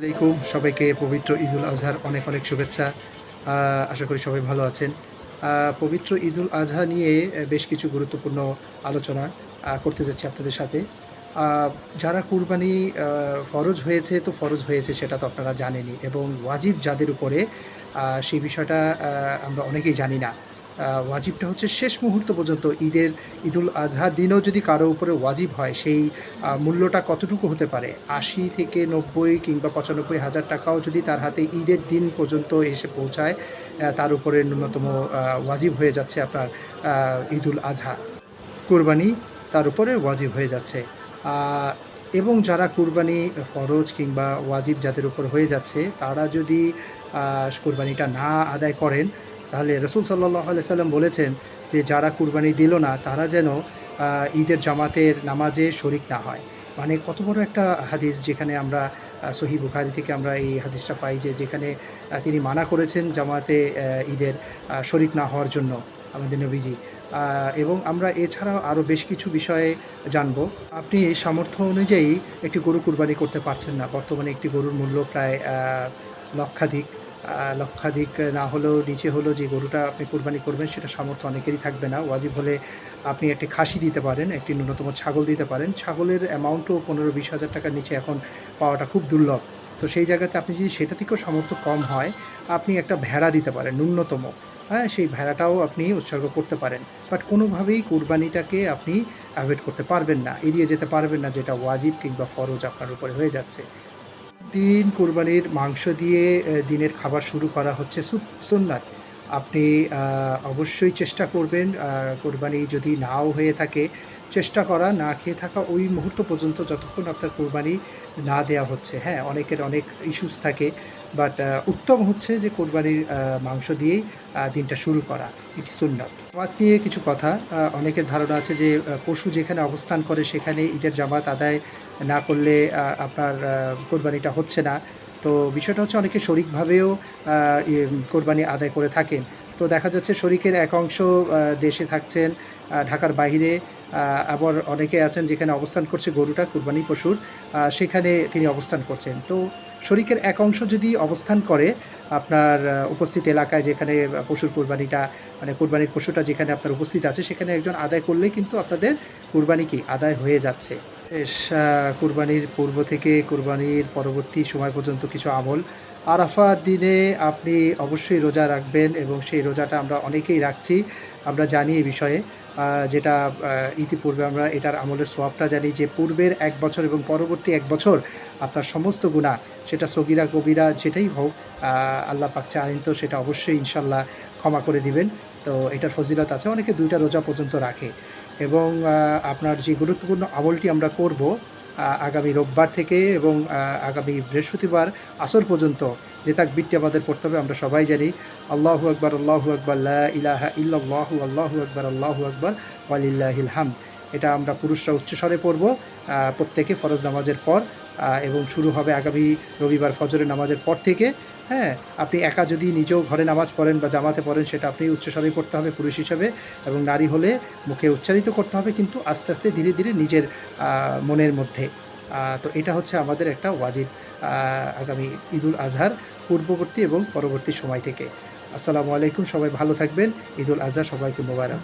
আলাইকুম। সবাইকে পবিত্র ঈদুল আজহার অনেক অনেক শুভেচ্ছা। আশা করি সবাই ভালো আছেন। পবিত্র ঈদুল আজহা নিয়ে বেশ কিছু গুরুত্বপূর্ণ আলোচনা করতে যাচ্ছি আপনাদের সাথে। যারা কুরবানি ফরজ হয়েছে তো ফরজ হয়েছে সেটা তো আপনারা জানেনই এবং ওয়াজিব যাদের উপরে সেই বিষয়টা আমরা অনেকেই জানি না। ওয়াজিবটা হচ্ছে শেষ মুহূর্ত পর্যন্ত ঈদের ঈদুল আজহার দিনেও যদি কারও উপরে ওয়াজিব হয়, সেই মূল্যটা কতটুকু হতে পারে? আশি থেকে নব্বই কিংবা পঁচানব্বই হাজার টাকাও যদি তার হাতে ঈদের দিন পর্যন্ত এসে পৌঁছায় তার উপরে ন্যূনতম ওয়াজিব হয়ে যাচ্ছে আপনার ঈদুল আজহা। কুরবানি তার উপরে ওয়াজিব হয়ে যাচ্ছে। এবং যারা কুরবানি ফরজ কিংবা ওয়াজিব যাদের উপর হয়ে যাচ্ছে, তারা যদি কোরবানিটা না আদায় করেন তাহলে রসুল সাল্লাহ সাল্লাম বলেছেন যে, যারা কুরবানি দিল না, তারা যেন ঈদের জামাতের নামাজে শরিক না হয়। মানে কত বড় একটা হাদিস যেখানে আমরা সহি বুখারি থেকে আমরা এই হাদিসটা পাই যে, যেখানে তিনি মানা করেছেন জামাতে ঈদের শরিক না হওয়ার জন্য আমাদের নবীজি। এবং আমরা এছাড়াও আরও বেশ কিছু বিষয়ে জানব। আপনি সামর্থ্য অনুযায়ী একটি গরু কুরবানি করতে পারছেন না। বর্তমানে একটি গরুর মূল্য প্রায় লক্ষাধিক। লক্ষাধিক না হলেও নিচে হলেও যে গরুটা আপনি কুরবানি করবেন, সেটা সামর্থ্য অনেকেরই থাকবে না। ওয়াজিব হলে আপনি একটি খাসি দিতে পারেন, একটি ন্যূনতম ছাগল দিতে পারেন। ছাগলের অ্যামাউন্টও পনেরো বিশ হাজার টাকার নিচে এখন পাওয়াটা খুব দুর্লভ। তো সেই জায়গাতে আপনি যদি সেটা থেকেও সামর্থ্য কম হয়, আপনি একটা ভেড়া দিতে পারেন, ন্যূনতম। হ্যাঁ সেই ভেড়াটাও আপনি উৎসর্গ করতে পারেন। বাট কোনোভাবেই কুরবানিটাকে আপনি অ্যাভয়েড করতে পারবেন না, এড়িয়ে যেতে পারবেন না, যেটা ওয়াজিব কিংবা ফরজ আপনার উপরে হয়ে যাচ্ছে। দিন কুরবানির মাংস দিয়ে দিনের খাবার শুরু করা হচ্ছে সুন্নাত। আপনি অবশ্যই চেষ্টা করবেন কোরবানি যদি নাও হয়ে থাকে, চেষ্টা করা, না খেয়ে থাকা ওই মুহূর্ত পর্যন্ত যতক্ষণ আপনার কোরবানি না দেওয়া হচ্ছে। হ্যাঁ অনেকের অনেক ইস্যুস থাকে বাট উত্তম হচ্ছে যে কোরবানির মাংস দিয়েই দিনটা শুরু করা। এটি সুন্নাত। জামাত নিয়ে কিছু কথা অনেকের ধারণা আছে যে পশু যেখানে অবস্থান করে সেখানে ঈদের জামাত আদায় না করলে আপনার কোরবানিটা হচ্ছে না। তো বিষয়টা হচ্ছে অনেকে শরিকভাবেও ইয়ে, কোরবানি আদায় করে থাকেন। তো দেখা যাচ্ছে শরিকের এক অংশ দেশে থাকছেন ঢাকার বাইরে আবার অনেকে আছেন যেখানে অবস্থান করছে গরুটা কুরবানি পশুর সেখানে তিনি অবস্থান করছেন। তো শরিকের এক অংশ যদি অবস্থান করে আপনার উপস্থিত এলাকায় যেখানে পশুর কুরবানিটা মানে কুরবানির পশুটা যেখানে আপনার উপস্থিত আছে সেখানে একজন আদায় করলে কিন্তু আপনাদের কুরবানি কি আদায় হয়ে যাচ্ছে। কুরবানির পূর্ব থেকে কুরবানির পরবর্তী সময় পর্যন্ত কিছু আমল আরাফার দিনে আপনি অবশ্যই রোজা রাখবেন এবং সেই রোজাটা আমরা অনেকেই রাখছি। আমরা জানি এই বিষয়ে যেটা ইতিপূর্বে আমরা এটার আমলের সোয়াবটা জানি যে পূর্বের এক বছর এবং পরবর্তী এক বছর আপনার সমস্ত গুণা সেটা সগিরা কবিরা যেটাই হোক আল্লাহ পাক চাইন তো সেটা অবশ্যই ইনশাল্লাহ ক্ষমা করে দিবেন। তো এটার ফজিলত আছে, অনেকে দুইটা রোজা পর্যন্ত রাখে এবং আপনার যে গুরুত্বপূর্ণ আমলটি আমরা করব আগামী রোববার থেকে এবং আগামী বৃহস্পতিবার আসর পর্যন্ত যে তাকবিরটি আমাদের পড়তে হবে আমরা সবাই জানি, আল্লাহু আকবর আল্লাহু আকবর ইলাহা ইল্লাল্লাহু, আল্লাহু আকবর আল্লাহু আকবর, ওয়ালিল্লাহিল হাম এটা আমরা পুরুষরা উচ্চস্বরে পড়ব প্রত্যেকে ফরজ নামাজের পর এবং শুরু হবে আগামী রবিবার ফজরের নামাজের পর থেকে। হ্যাঁ আপনি একা যদি নিজেও ঘরে নামাজ পড়েন বা জামাতে পড়েন, সেটা আপনি উচ্চস্বরে করতে হবে, পুরুষ হিসাবে, এবং নারী হলে মুখে উচ্চারিত করতে হবে, কিন্তু আস্তে আস্তে ধীরে ধীরে নিজের মনের মধ্যে। তো এটা হচ্ছে আমাদের একটা ওয়াজিব আগামী ঈদুল আজহার পূর্ববর্তী এবং পরবর্তী সময় থেকে। আসসালামু আলাইকুম, সবাই ভালো থাকবেন। ঈদুল আজহা সবাইকে মোবারক।